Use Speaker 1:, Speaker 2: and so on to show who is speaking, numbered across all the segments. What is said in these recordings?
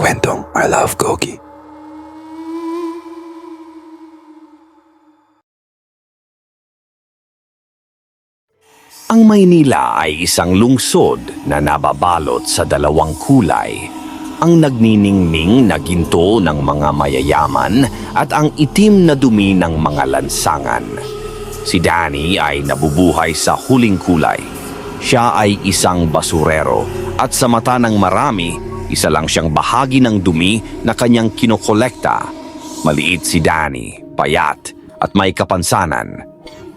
Speaker 1: kwentong I Love Gogi.
Speaker 2: Ang Maynila ay isang lungsod na nababalot sa dalawang kulay. Ang nagniningning na ginto ng mga mayayaman at ang itim na dumi ng mga lansangan. Si Danny ay nabubuhay sa huling kulay. Siya ay isang basurero at sa mata ng marami, isa lang siyang bahagi ng dumi na kanyang kinokolekta. Maliit si Danny, payat at may kapansanan.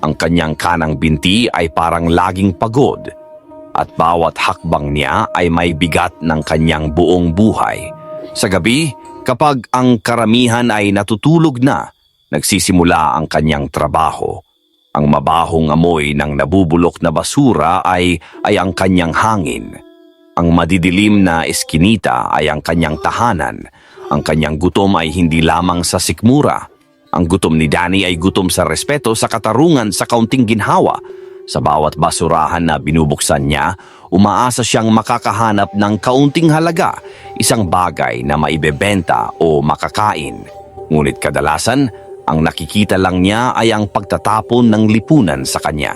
Speaker 2: Ang kanyang kanang binti ay parang laging pagod at bawat hakbang niya ay may bigat ng kanyang buong buhay. Sa gabi, kapag ang karamihan ay natutulog na, nagsisimula ang kanyang trabaho. Ang mabahong amoy ng nabubulok na basura ay, ay ang kanyang hangin. Ang madidilim na eskinita ay ang kanyang tahanan. Ang kanyang gutom ay hindi lamang sa sikmura. Ang gutom ni Danny ay gutom sa respeto sa katarungan sa kaunting ginhawa. Sa bawat basurahan na binubuksan niya, umaasa siyang makakahanap ng kaunting halaga, isang bagay na maibebenta o makakain. Ngunit kadalasan, ang nakikita lang niya ay ang pagtatapon ng lipunan sa kanya.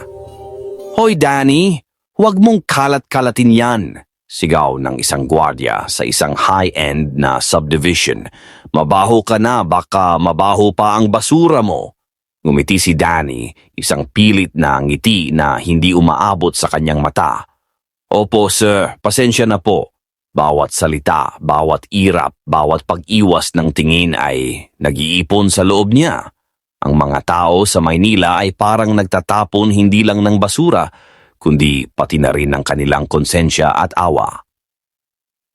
Speaker 2: Hoy Danny, huwag mong kalat-kalatin yan, sigaw ng isang gwardiya sa isang high-end na subdivision. Mabaho ka na, baka mabaho pa ang basura mo. Ngumiti si Danny, isang pilit na ngiti na hindi umaabot sa kanyang mata. Opo sir, pasensya na po. Bawat salita, bawat irap, bawat pag-iwas ng tingin ay nag-iipon sa loob niya. Ang mga tao sa Maynila ay parang nagtatapon hindi lang ng basura, kundi pati na rin ng kanilang konsensya at awa.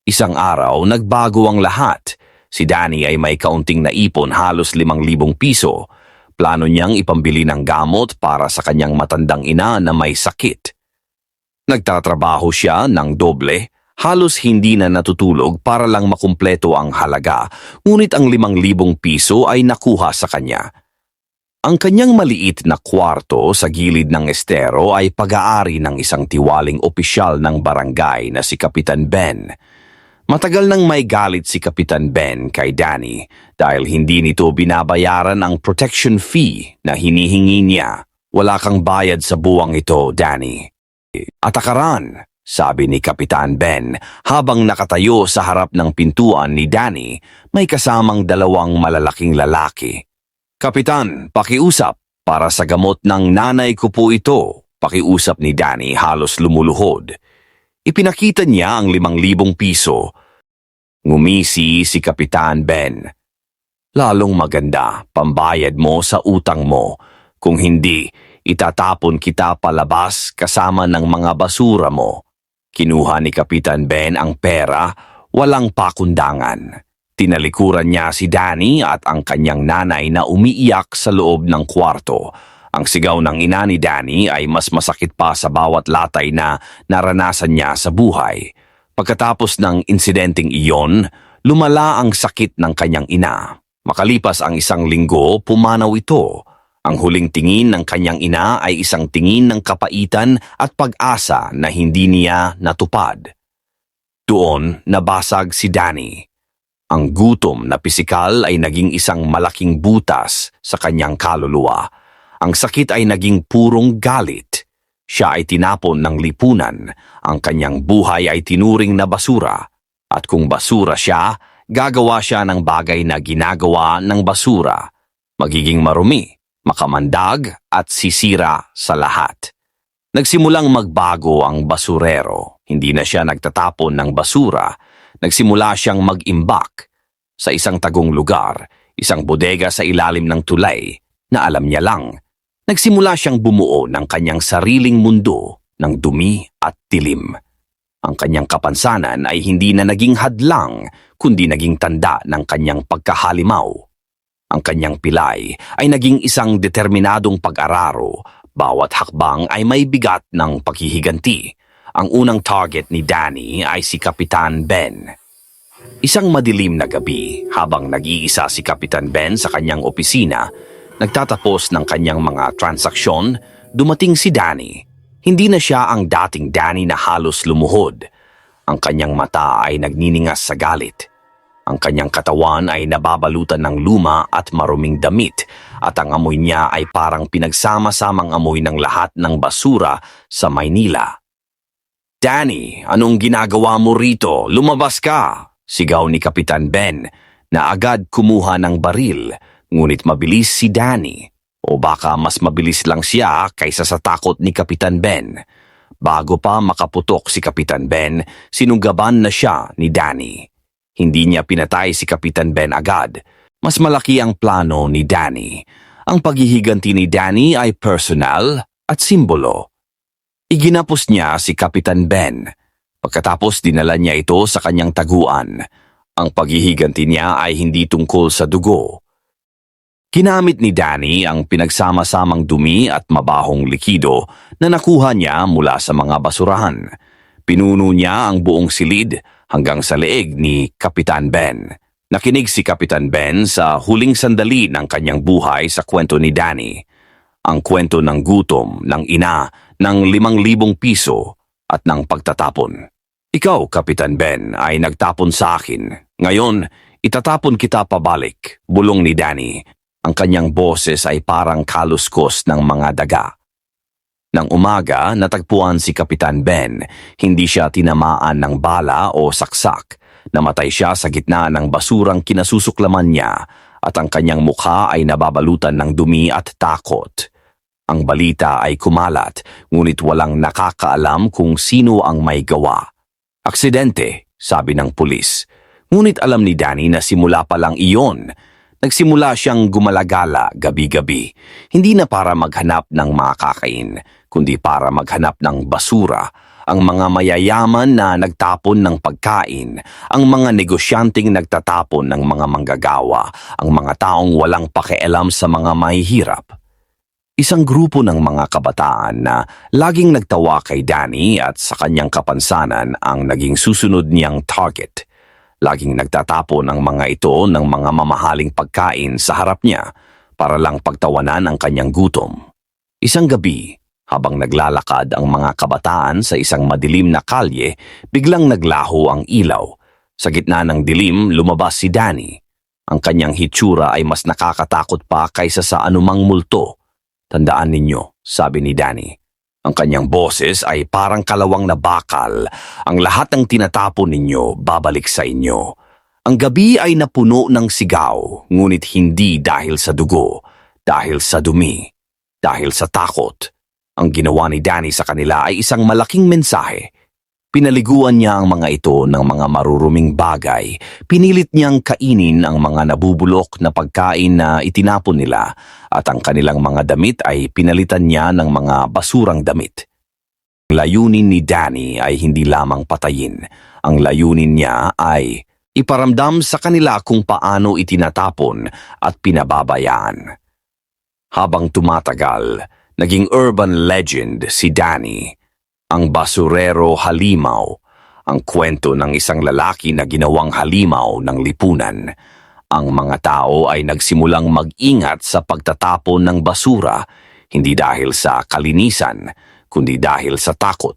Speaker 2: Isang araw, nagbago ang lahat. Si Danny ay may kaunting naipon halos limang libong piso. Plano niyang ipambili ng gamot para sa kanyang matandang ina na may sakit. Nagtatrabaho siya ng doble, halos hindi na natutulog para lang makumpleto ang halaga, ngunit ang limang libong piso ay nakuha sa kanya. Ang kanyang maliit na kwarto sa gilid ng estero ay pag-aari ng isang tiwaling opisyal ng barangay na si Kapitan Ben. Matagal nang may galit si Kapitan Ben kay Danny dahil hindi nito binabayaran ang protection fee na hinihingi niya. Wala kang bayad sa buwang ito, Danny. Atakaran, sabi ni Kapitan Ben habang nakatayo sa harap ng pintuan ni Danny may kasamang dalawang malalaking lalaki. Kapitan, pakiusap. Para sa gamot ng nanay ko po ito. Pakiusap ni Danny halos lumuluhod. Ipinakita niya ang limang libong piso. Ngumisi si Kapitan Ben. Lalong maganda, pambayad mo sa utang mo. Kung hindi, itatapon kita palabas kasama ng mga basura mo. Kinuha ni Kapitan Ben ang pera, walang pakundangan. Tinalikuran niya si Danny at ang kanyang nanay na umiiyak sa loob ng kwarto. Ang sigaw ng ina ni Danny ay mas masakit pa sa bawat latay na naranasan niya sa buhay. Pagkatapos ng insidenteng iyon, lumala ang sakit ng kanyang ina. Makalipas ang isang linggo, pumanaw ito. Ang huling tingin ng kanyang ina ay isang tingin ng kapaitan at pag-asa na hindi niya natupad. Doon nabasag si Danny. Ang gutom na pisikal ay naging isang malaking butas sa kanyang kaluluwa. Ang sakit ay naging purong galit. Siya ay tinapon ng lipunan. Ang kanyang buhay ay tinuring na basura. At kung basura siya, gagawa siya ng bagay na ginagawa ng basura. Magiging marumi, makamandag at sisira sa lahat. Nagsimulang magbago ang basurero. Hindi na siya nagtatapon ng basura. Nagsimula siyang mag-imbak. Sa isang tagong lugar, isang bodega sa ilalim ng tulay na alam niya lang. Nagsimula siyang bumuo ng kanyang sariling mundo ng dumi at dilim. Ang kanyang kapansanan ay hindi na naging hadlang, kundi naging tanda ng kanyang pagkahalimaw. Ang kanyang pilay ay naging isang determinadong pag-araro. Bawat hakbang ay may bigat ng paghihiganti. Ang unang target ni Danny ay si Kapitan Ben. Isang madilim na gabi, habang nag-iisa si Kapitan Ben sa kanyang opisina, nagtatapos ng kanyang mga transaksyon, dumating si Danny. Hindi na siya ang dating Danny na halos lumuhod. Ang kanyang mata ay nagniningas sa galit. Ang kanyang katawan ay nababalutan ng luma at maruming damit at ang amoy niya ay parang pinagsama-samang amoy ng lahat ng basura sa Maynila. Danny, anong ginagawa mo rito? Lumabas ka! Sigaw ni Kapitan Ben na agad kumuha ng baril ngunit mabilis si Danny o baka mas mabilis lang siya kaysa sa takot ni Kapitan Ben. Bago pa makaputok si Kapitan Ben, sinugaban na siya ni Danny. Hindi niya pinatay si Kapitan Ben agad. Mas malaki ang plano ni Danny. Ang paghihiganti ni Danny ay personal at simbolo. Iginapos niya si Kapitan Ben. Pagkatapos dinala niya ito sa kanyang taguan. Ang paghihiganti niya ay hindi tungkol sa dugo. Ginamit ni Danny ang pinagsama-samang dumi at mabahong likido na nakuha niya mula sa mga basurahan. Pinuno niya ang buong silid hanggang sa leeg ni Kapitan Ben. Nakinig si Kapitan Ben sa huling sandali ng kanyang buhay sa kwento ni Danny. Ang kwento ng gutom, ng ina, ng limang libong piso at ng pagtatapon. Ikaw, Kapitan Ben, ay nagtapon sa akin. Ngayon, itatapon kita pabalik, bulong ni Danny. Ang kanyang boses ay parang kaluskos ng mga daga. Nang umaga, natagpuan si Kapitan Ben. Hindi siya tinamaan ng bala o saksak. Namatay siya sa gitna ng basurang kinasusuklaman niya at ang kanyang mukha ay nababalutan ng dumi at takot. Ang balita ay kumalat, ngunit walang nakakaalam kung sino ang may gawa. Aksidente, sabi ng pulis. Ngunit alam ni Danny na simula pa lang iyon. Nagsimula siyang gumalagala gabi-gabi, hindi na para maghanap ng makakain, kundi para maghanap ng basura, ang mga mayayaman na nagtapon ng pagkain, ang mga negosyanteng nagtatapon ng mga manggagawa, ang mga taong walang pakialam sa mga mahihirap. Isang grupo ng mga kabataan na laging nagtawa kay Danny at sa kanyang kapansanan ang naging susunod niyang target. Laging nagtatapon ang mga ito ng mga mamahaling pagkain sa harap niya para lang pagtawanan ang kanyang gutom. Isang gabi, habang naglalakad ang mga kabataan sa isang madilim na kalye, biglang naglaho ang ilaw. Sa gitna ng dilim, lumabas si Danny. Ang kanyang hitsura ay mas nakakatakot pa kaysa sa anumang multo. Tandaan ninyo, sabi ni Danny. Ang kanyang boses ay parang kalawang na bakal. Ang lahat ng tinatapon ninyo babalik sa inyo. Ang gabi ay napuno ng sigaw, ngunit hindi dahil sa dugo, dahil sa dumi, dahil sa takot. Ang ginawa ni Danny sa kanila ay isang malaking mensahe. Pinaliguan niya ang mga ito ng mga maruruming bagay. Pinilit niyang kainin ang mga nabubulok na pagkain na itinapon nila at ang kanilang mga damit ay pinalitan niya ng mga basurang damit. Ang layunin ni Danny ay hindi lamang patayin. Ang layunin niya ay iparamdam sa kanila kung paano itinatapon at pinababayaan. Habang tumatagal, naging urban legend si Danny, ang basurero halimaw, ang kwento ng isang lalaki na ginawang halimaw ng lipunan. Ang mga tao ay nagsimulang mag-ingat sa pagtatapon ng basura, hindi dahil sa kalinisan, kundi dahil sa takot.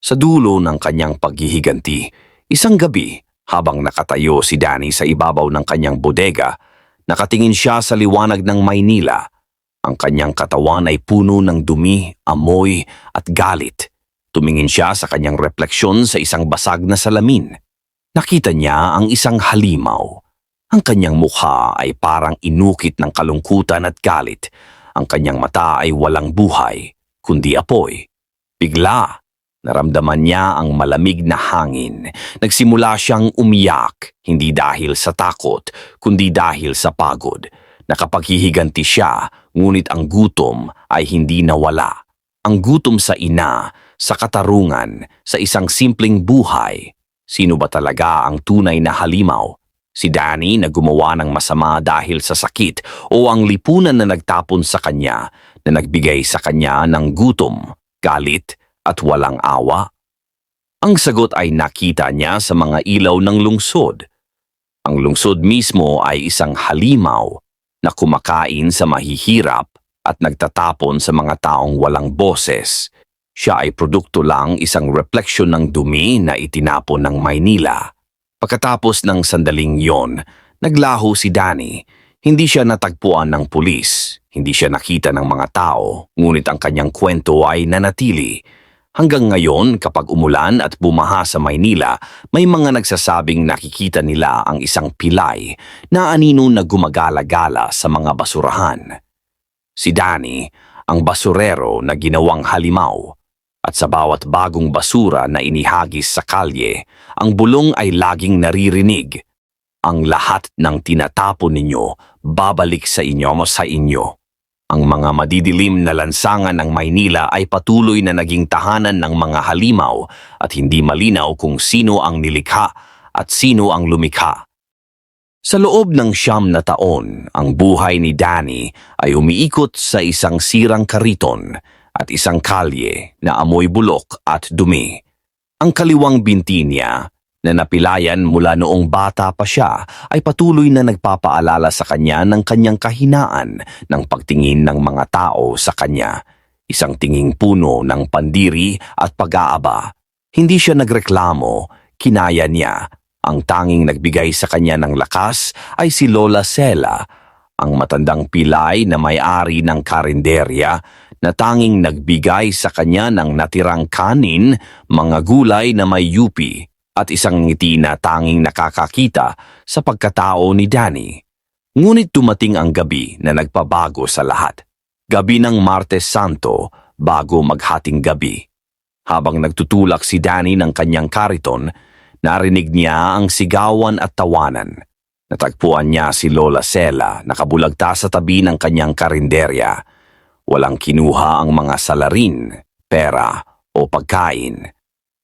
Speaker 2: Sa dulo ng kanyang paghihiganti, isang gabi habang nakatayo si Danny sa ibabaw ng kanyang bodega, nakatingin siya sa liwanag ng Maynila. Ang kanyang katawan ay puno ng dumi, amoy at galit. Tumingin siya sa kanyang refleksyon sa isang basag na salamin. Nakita niya ang isang halimaw. Ang kanyang mukha ay parang inukit ng kalungkutan at galit. Ang kanyang mata ay walang buhay, kundi apoy. Bigla, naramdaman niya ang malamig na hangin. Nagsimula siyang umiyak, hindi dahil sa takot, kundi dahil sa pagod. Nakapaghihiganti siya, ngunit ang gutom ay hindi nawala. Ang gutom sa ina, sa katarungan, sa isang simpleng buhay. Sino ba talaga ang tunay na halimaw? Si Danny na gumawa ng masama dahil sa sakit o ang lipunan na nagtapon sa kanya na nagbigay sa kanya ng gutom, galit at walang awa? Ang sagot ay nakita niya sa mga ilaw ng lungsod. Ang lungsod mismo ay isang halimaw na kumakain sa mahihirap at nagtatapon sa mga taong walang boses. Siya ay produkto lang isang refleksyon ng dumi na itinapon ng Maynila. Pagkatapos ng sandaling yon, naglaho si Danny. Hindi siya natagpuan ng pulis, hindi siya nakita ng mga tao, ngunit ang kanyang kwento ay nanatili. Hanggang ngayon, kapag umulan at bumaha sa Maynila, may mga nagsasabing nakikita nila ang isang pilay na anino na gumagala-gala sa mga basurahan. Si Danny, ang basurero na ginawang halimaw. At sa bawat bagong basura na inihagis sa kalye, ang bulong ay laging naririnig. Ang lahat ng tinatapon ninyo, babalik sa inyo mo sa inyo. Ang mga madidilim na lansangan ng Maynila ay patuloy na naging tahanan ng mga halimaw at hindi malinaw kung sino ang nilikha at sino ang lumikha. Sa loob ng siyam na taon, ang buhay ni Danny ay umiikot sa isang sirang kariton at isang kalye na amoy bulok at dumi. Ang kaliwang binti niya na napilayan mula noong bata pa siya ay patuloy na nagpapaalala sa kanya ng kanyang kahinaan ng pagtingin ng mga tao sa kanya. Isang tinging puno ng pandiri at pag-aaba. Hindi siya nagreklamo, kinaya niya. Ang tanging nagbigay sa kanya ng lakas ay si Lola Sela, ang matandang pilay na may-ari ng karinderya na tanging nagbigay sa kanya ng natirang kanin, mga gulay na may yupi at isang ngiti na tanging nakakakita sa pagkatao ni Danny. Ngunit dumating ang gabi na nagpabago sa lahat. Gabi ng Martes Santo bago maghating gabi. Habang nagtutulak si Danny ng kanyang kariton, narinig niya ang sigawan at tawanan. Natagpuan niya si Lola Sela nakabulagta sa tabi ng kanyang karinderya. Walang kinuha ang mga salarin, pera o pagkain.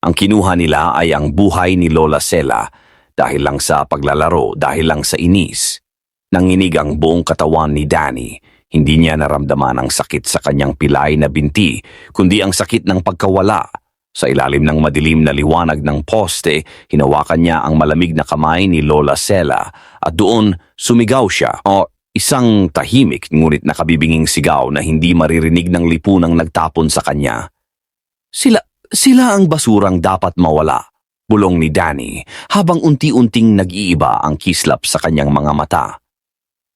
Speaker 2: Ang kinuha nila ay ang buhay ni Lola Sela dahil lang sa paglalaro, dahil lang sa inis. Nanginig ang buong katawan ni Danny. Hindi niya naramdaman ang sakit sa kanyang pilay na binti, kundi ang sakit ng pagkawala. Sa ilalim ng madilim na liwanag ng poste, hinawakan niya ang malamig na kamay ni Lola Sela at doon sumigaw siya o isang tahimik ngunit nakabibinging sigaw na hindi maririnig ng lipunang nagtapon sa kanya. Sila, sila ang basurang dapat mawala, bulong ni Danny habang unti-unting nag-iiba ang kislap sa kanyang mga mata.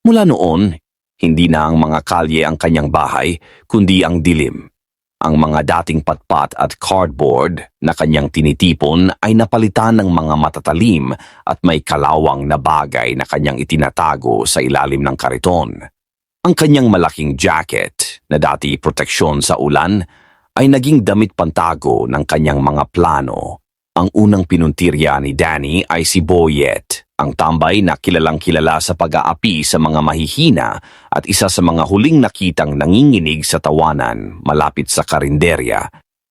Speaker 2: Mula noon, hindi na ang mga kalye ang kanyang bahay, kundi ang dilim. Ang mga dating patpat at cardboard na kanyang tinitipon ay napalitan ng mga matatalim at may kalawang na bagay na kanyang itinatago sa ilalim ng kariton. Ang kanyang malaking jacket na dati proteksyon sa ulan ay naging damit pantago ng kanyang mga plano. Ang unang pinuntirya ni Danny ay si Boyet, ang tambay na kilalang kilala sa pag-aapi sa mga mahihina at isa sa mga huling nakitang nanginginig sa tawanan malapit sa karinderya.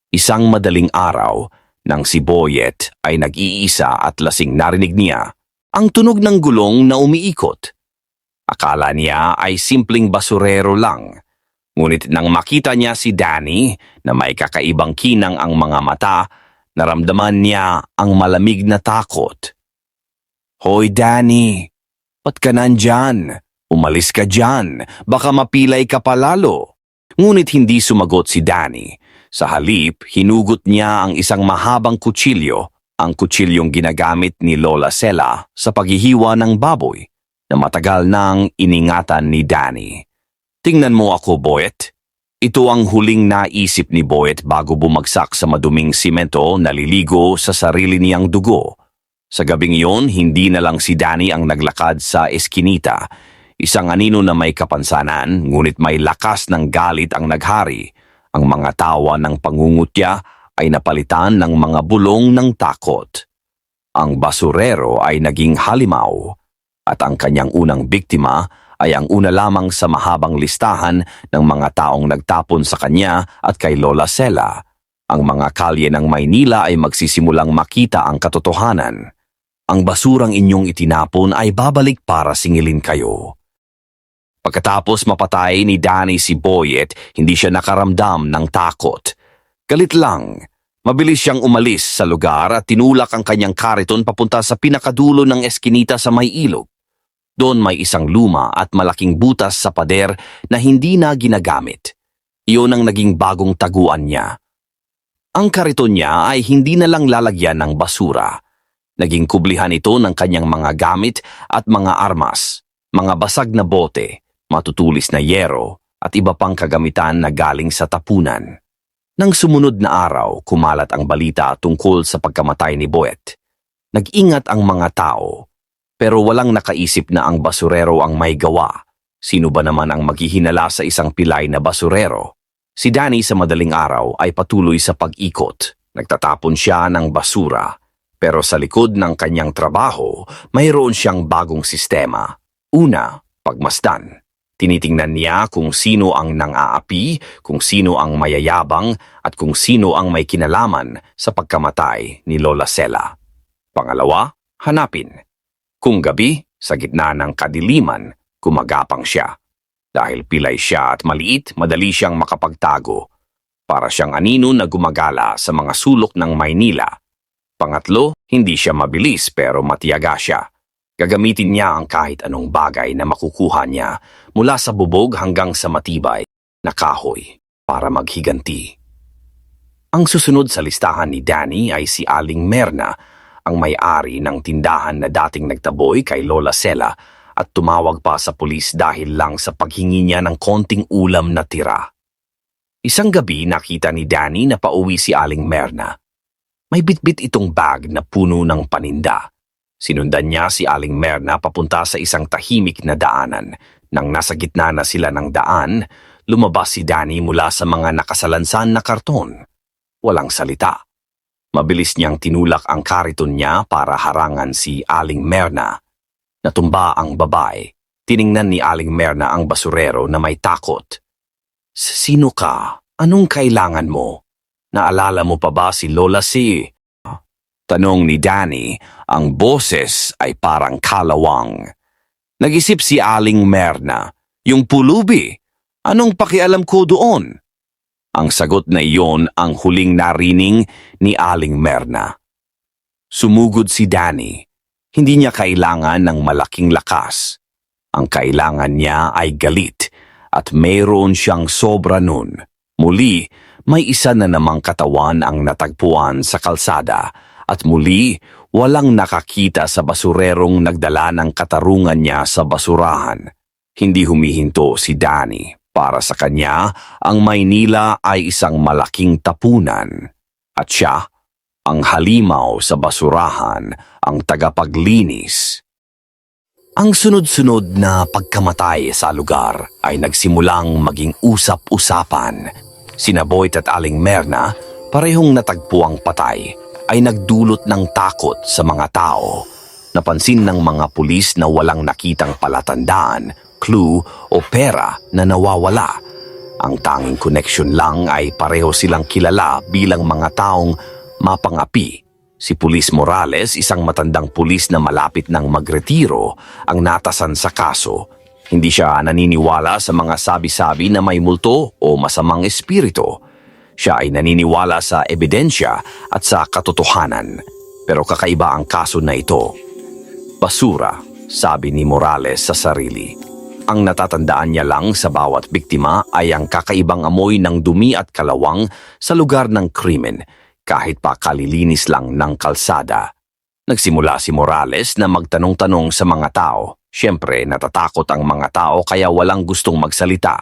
Speaker 2: Isang madaling araw, nang si Boyet ay nag-iisa at lasing narinig niya ang tunog ng gulong na umiikot. Akala niya ay simpleng basurero lang. Ngunit nang makita niya si Danny na may kakaibang kinang ang mga mata, naramdaman niya ang malamig na takot. Hoy Danny, ba't ka nandyan? Umalis ka dyan, baka mapilay ka palalo. Ngunit hindi sumagot si Danny. Sa halip, hinugot niya ang isang mahabang kutsilyo, ang kutsilyong ginagamit ni Lola Sela sa paghihiwa ng baboy na matagal nang iningatan ni Danny. Tingnan mo ako, Boyet. Ito ang huling naisip ni Boyet bago bumagsak sa maduming simento na liligo sa sarili niyang dugo. Sa gabing iyon, hindi na lang si Danny ang naglakad sa eskinita. Isang anino na may kapansanan, ngunit may lakas ng galit ang naghari. Ang mga tawa ng pangungutya ay napalitan ng mga bulong ng takot. Ang basurero ay naging halimaw at ang kanyang unang biktima ay ang una lamang sa mahabang listahan ng mga taong nagtapon sa kanya at kay Lola Sela. Ang mga kalye ng Maynila ay magsisimulang makita ang katotohanan. Ang basurang inyong itinapon ay babalik para singilin kayo. Pagkatapos mapatay ni Danny si Boyet, hindi siya nakaramdam ng takot. Galit lang. Mabilis siyang umalis sa lugar at tinulak ang kanyang kariton papunta sa pinakadulo ng eskinita sa may ilog. Doon may isang luma at malaking butas sa pader na hindi na ginagamit. Iyon ang naging bagong taguan niya. Ang kariton niya ay hindi na lang lalagyan ng basura. Naging kublihan ito ng kanyang mga gamit at mga armas, mga basag na bote, matutulis na yero at iba pang kagamitan na galing sa tapunan. Nang sumunod na araw, kumalat ang balita tungkol sa pagkamatay ni Boet. Nag-ingat ang mga tao, pero walang nakaisip na ang basurero ang may gawa. Sino ba naman ang maghihinala sa isang pilay na basurero? Si Danny sa madaling araw ay patuloy sa pag-ikot. Nagtatapon siya ng basura. Pero sa likod ng kanyang trabaho, mayroon siyang bagong sistema. Una, pagmasdan. Tinitingnan niya kung sino ang nang-aapi, kung sino ang mayayabang, at kung sino ang may kinalaman sa pagkamatay ni Lola Sela. Pangalawa, hanapin. Kung gabi, sa gitna ng kadiliman, gumagapang siya. Dahil pilay siya at maliit, madali siyang makapagtago. Para siyang anino na gumagala sa mga sulok ng Maynila. Pangatlo, hindi siya mabilis pero matiyaga siya. Gagamitin niya ang kahit anong bagay na makukuha niya mula sa bubog hanggang sa matibay na kahoy para maghiganti. Ang susunod sa listahan ni Danny ay si Aling Merna, ang may-ari ng tindahan na dating nagtaboy kay Lola Sela at tumawag pa sa pulis dahil lang sa paghingi niya ng konting ulam na tira. Isang gabi nakita ni Danny na pauwi si Aling Merna. May bitbit itong bag na puno ng paninda. Sinundan niya si Aling Merna papunta sa isang tahimik na daanan. Nang nasa gitna na sila ng daan, lumabas si Danny mula sa mga nakasalansan na karton. Walang salita. Mabilis niyang tinulak ang kariton niya para harangan si Aling Merna. Natumba ang babae. Tiningnan ni Aling Merna ang basurero na may takot. Sino ka? Anong kailangan mo? Naalala mo pa ba si Lola C? Tanong ni Danny, ang boses ay parang kalawang. Nag-isip si Aling Merna, yung pulubi. Anong pakialam ko doon? Ang sagot na iyon ang huling narining ni Aling Merna. Sumugod si Danny. Hindi niya kailangan ng malaking lakas. Ang kailangan niya ay galit at mayroon siyang sobra nun. Muli, may isa na namang katawan ang natagpuan sa kalsada at muli walang nakakita sa basurerong nagdala ng katarungan niya sa basurahan. Hindi humihinto si Danny. Para sa kanya, ang Maynila ay isang malaking tapunan. At siya, ang halimaw sa basurahan, ang tagapaglinis. Ang sunod-sunod na pagkamatay sa lugar ay nagsimulang maging usap-usapan. Sina Boyd at Aling Merna, parehong natagpuang patay, ay nagdulot ng takot sa mga tao. Napansin ng mga pulis na walang nakitang palatandaan, clue o pera na nawawala. Ang tanging connection lang ay pareho silang kilala bilang mga taong mapangapi. Si Pulis Morales, isang matandang pulis na malapit ng magretiro, ang natasan sa kaso. Hindi siya naniniwala sa mga sabi-sabi na may multo o masamang espiritu. Siya ay naniniwala sa ebidensya at sa katotohanan. Pero kakaiba ang kaso na ito. Basura, sabi ni Morales sa sarili. Ang natatandaan niya lang sa bawat biktima ay ang kakaibang amoy ng dumi at kalawang sa lugar ng krimen kahit pa kalilinis lang ng kalsada. Nagsimula si Morales na magtanong-tanong sa mga tao. Siyempre, natatakot ang mga tao kaya walang gustong magsalita.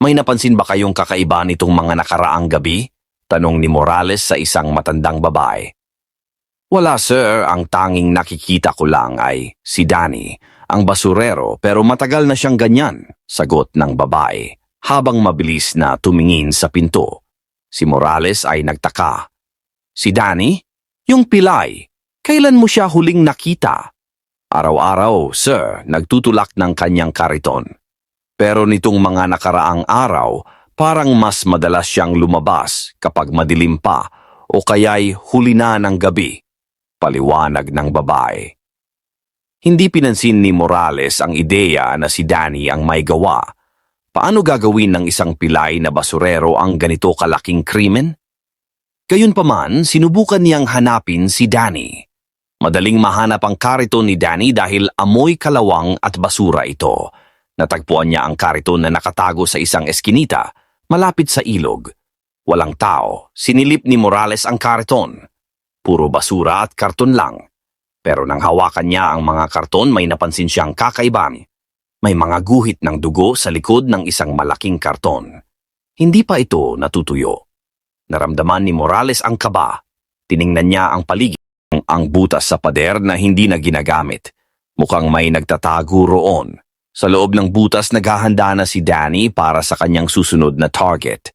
Speaker 2: May napansin ba kayong kakaiba nitong mga nakaraang gabi? Tanong ni Morales sa isang matandang babae. Wala sir, ang tanging nakikita ko lang ay si Danny, ang basurero pero matagal na siyang ganyan, sagot ng babae, habang mabilis na tumingin sa pinto. Si Morales ay nagtaka. Si Danny? Yung pilay. Kailan mo siya huling nakita? Araw-araw, sir, nagtutulak ng kanyang kariton. Pero nitong mga nakaraang araw, parang mas madalas siyang lumabas kapag madilim pa o kaya'y huli na ng gabi. Paliwanag ng babae. Hindi pinansin ni Morales ang ideya na si Danny ang may gawa Paano gagawin ng isang pilay na basurero ang ganito kalaking krimen? Gayunpaman, sinubukan niyang hanapin si Danny. Madaling mahanap ang kariton ni Danny dahil amoy kalawang at basura ito. Natagpuan niya ang kariton na nakatago sa isang eskinita, malapit sa ilog. Walang tao, sinilip ni Morales ang kariton. Puro basura at karton lang. Pero nang hawakan niya ang mga karton, may napansin siyang kakaibang. May mga guhit ng dugo sa likod ng isang malaking karton. Hindi pa ito natutuyo. Naramdaman ni Morales ang kaba. Tiningnan niya ang paligid, ang butas sa pader na hindi na ginagamit. Mukhang may nagtatago roon. Sa loob ng butas naghahanda na si Danny para sa kanyang susunod na target.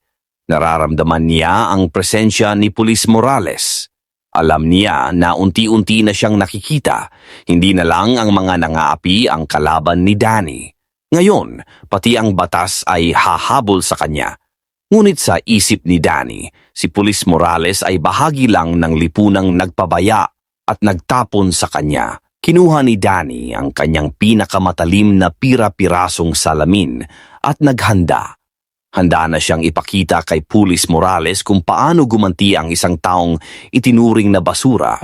Speaker 2: Nararamdaman niya ang presensya ni Pulis Morales. Alam niya na unti-unti na siyang nakikita, hindi na lang ang mga nangaapi ang kalaban ni Danny. Ngayon, pati ang batas ay hahabol sa kanya. Ngunit sa isip ni Danny, si Pulis Morales ay bahagi lang ng lipunang nagpabaya at nagtapon sa kanya. Kinuha ni Danny ang kanyang pinakamatalim na pira-pirasong salamin at naghanda. Handa na siyang ipakita kay Pulis Morales kung paano gumanti ang isang taong itinuring na basura.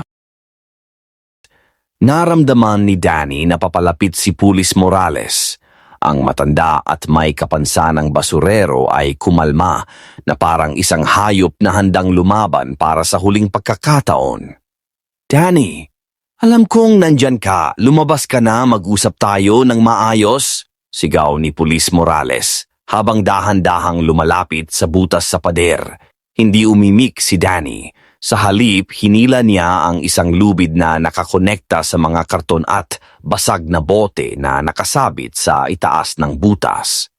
Speaker 2: Naramdaman ni Danny na papalapit si Pulis Morales. Ang matanda at may kapansanang basurero ay kumalma na parang isang hayop na handang lumaban para sa huling pagkakataon. Danny, alam kong nandyan ka, lumabas ka na mag-usap tayo ng maayos, sigaw ni Pulis Morales habang dahan-dahang lumalapit sa butas sa pader. Hindi umimik si Danny. Sa halip, hinila niya ang isang lubid na nakakonekta sa mga karton at basag na bote na nakasabit sa itaas ng butas.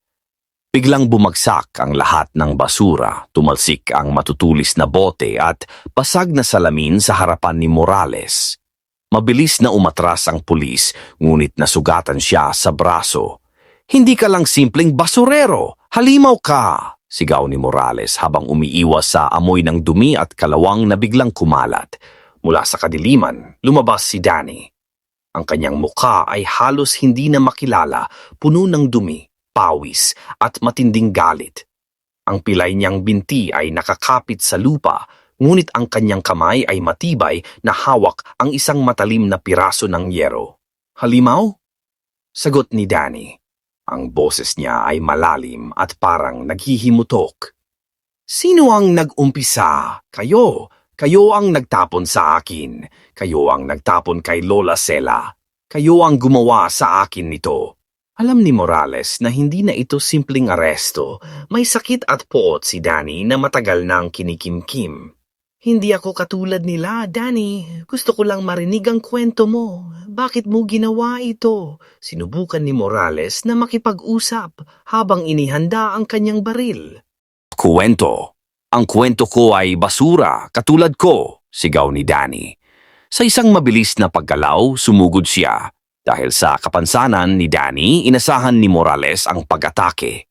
Speaker 2: Biglang bumagsak ang lahat ng basura, tumalsik ang matutulis na bote at basag na salamin sa harapan ni Morales. Mabilis na umatras ang pulis, ngunit nasugatan siya sa braso. Hindi ka lang simpleng basurero, halimaw ka! Sigaw ni Morales habang umiiwas sa amoy ng dumi at kalawang na biglang kumalat. Mula sa kadiliman, lumabas si Danny. Ang kanyang mukha ay halos hindi na makilala, puno ng dumi, pawis at matinding galit. Ang pilay niyang binti ay nakakapit sa lupa, ngunit ang kanyang kamay ay matibay na hawak ang isang matalim na piraso ng yero. Halimaw? Sagot ni Danny. Ang boses niya ay malalim at parang naghihimutok. Sino ang nag-umpisa? Kayo. Kayo ang nagtapon sa akin. Kayo ang nagtapon kay Lola Sela. Kayo ang gumawa sa akin nito. Alam ni Morales na hindi na ito simpleng aresto. May sakit at poot si Danny na matagal nang kinikimkim. Hindi ako katulad nila, Danny. Gusto ko lang marinig ang kwento mo. Bakit mo ginawa ito? Sinubukan ni Morales na makipag-usap habang inihanda ang kanyang baril. Kwento? Ang kwento ko ay basura, katulad ko, sigaw ni Danny. Sa isang mabilis na paggalaw, sumugod siya. Dahil sa kapansanan ni Danny, inasahan ni Morales ang pag-atake.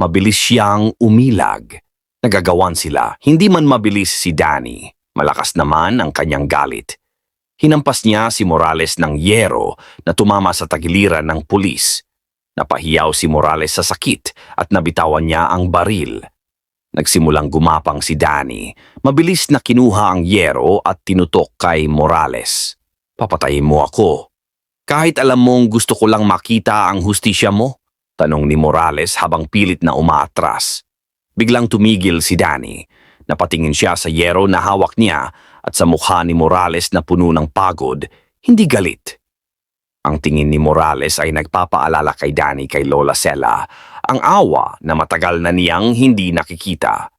Speaker 2: Mabilis siyang umilag. Nagagawan sila, hindi man mabilis si Danny. Malakas naman ang kanyang galit. Hinampas niya si Morales ng yero na tumama sa tagiliran ng pulis. Napahiyaw si Morales sa sakit at nabitawan niya ang baril. Nagsimulang gumapang si Danny. Mabilis na kinuha ang yero at tinutok kay Morales. Papatayin mo ako. Kahit alam mong gusto ko lang makita ang hustisya mo? Tanong ni Morales habang pilit na umaatras. Biglang tumigil si Danny. Napatingin siya sa yero na hawak niya at sa mukha ni Morales na puno ng pagod, hindi galit. Ang tingin ni Morales ay nagpapaalala kay Danny kay Lola Sela, ang awa na matagal na niyang hindi nakikita.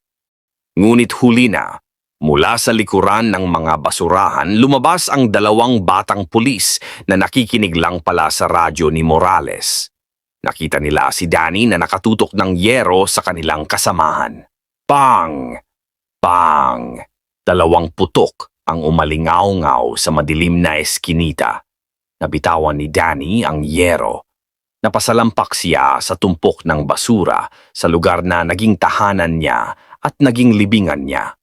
Speaker 2: Ngunit huli na, mula sa likuran ng mga basurahan, lumabas ang dalawang batang pulis na nakikinig lang pala sa radyo ni Morales. Nakita nila si Danny na nakatutok ng yero sa kanilang kasamahan. Pang! Pang! Dalawang putok ang umalingaw-ngaw sa madilim na eskinita. Nabitawan ni Danny ang yero. Napasalampak siya sa tumpok ng basura sa lugar na naging tahanan niya at naging libingan niya.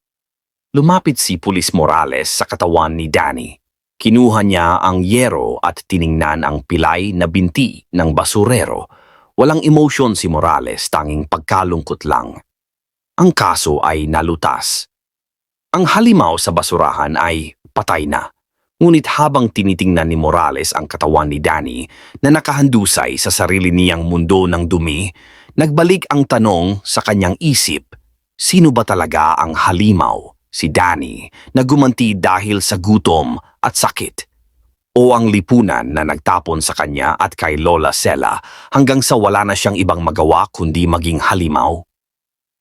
Speaker 2: Lumapit si Pulis Morales sa katawan ni Danny. Kinuha niya ang yero at tiningnan ang pilay na binti ng basurero. Walang emosyon si Morales, tanging pagkalungkot lang. Ang kaso ay nalutas. Ang halimaw sa basurahan ay patay na. Ngunit habang tinitingnan ni Morales ang katawan ni Danny na nakahandusay sa sarili niyang mundo ng dumi, nagbalik ang tanong sa kanyang isip, sino ba talaga ang halimaw? Si Danny na gumanti dahil sa gutom at sakit. o ang lipunan na nagtapon sa kanya at kay Lola Sela hanggang sa wala na siyang ibang magawa kundi maging halimaw?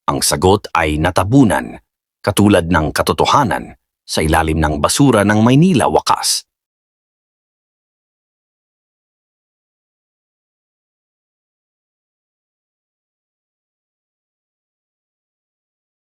Speaker 2: Ang sagot ay natabunan, katulad ng katotohanan sa ilalim ng basura ng Maynila wakas.